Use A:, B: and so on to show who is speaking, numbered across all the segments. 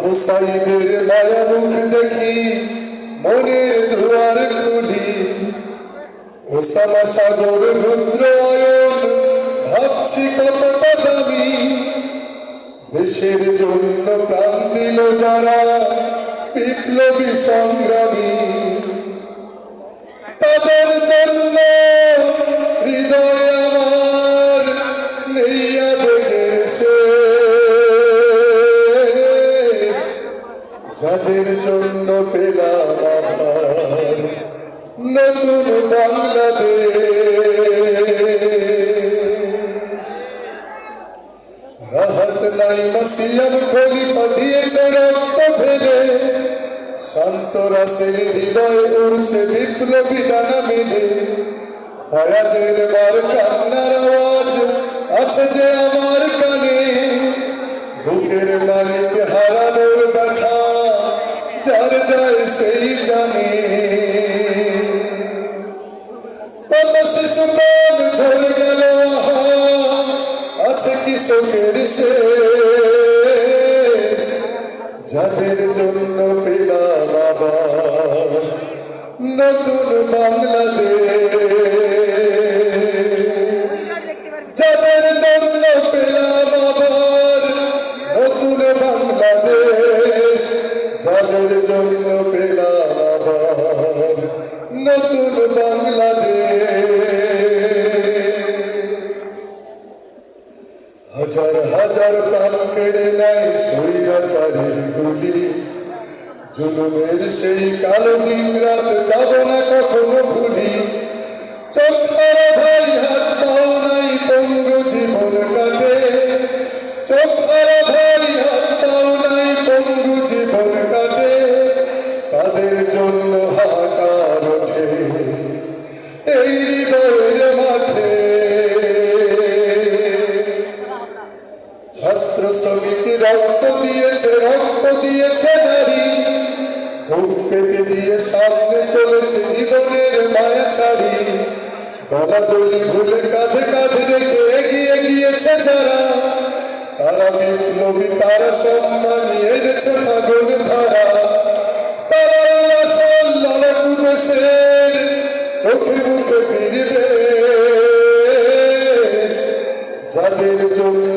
A: আবু সাইদের মায়া মুখ দেখি, মনের দুয়ার খুলি ওসামা সাগর রুদ্র আয়ন, ভাবছি কতটা দামি। দেশের জন্য প্রাণ দিল যারা, বিপ্লবী সংগ্রামী। তাদের জন্য যাদের জন্য পেলাম আবার নতুন বাংলাদেশ। রাহত নাই মাসিয়াম খলিফা দিয়েছে রক্ত ফেলে শান্ত রাসের হৃদয় উড়ছে বিপ্লবী ডানা মেলে। ফয়াজের বার কান্নার আওয়াজ আসে যে আমার যার যায় সেই জানে। শিশু প্রাণ ঝরে গেল আছে কৃষকের শেষ? যাদের জন্য পেলাম আবার নতুন বাংলাদেশ। নতুন বাংলাদেশ। হাজার হাজার প্রাণ কেড়ে নেয় স্বৈরাচারের গুলি। জুলুমের সেই কালো দিন রাত যাব না কখনো ভুলি। চোখের শ্রমিক রক্ত দিয়েছে রক্ত দিয়েছে নারী। বুক পেতে দিয়ে সামনে চলেছে জীবনের মায়া ছাড়ি। গলাদলি ভুলে কাঁধে কাঁধে রেখে এগিয়ে গিয়েছে যারা। তারা বিপ্লবী, তারা সম্মানী, এনেছে ফাগুন ধারা। চোখে মুখে ফিরবে। যাদের জন্য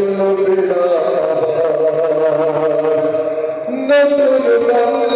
A: Remember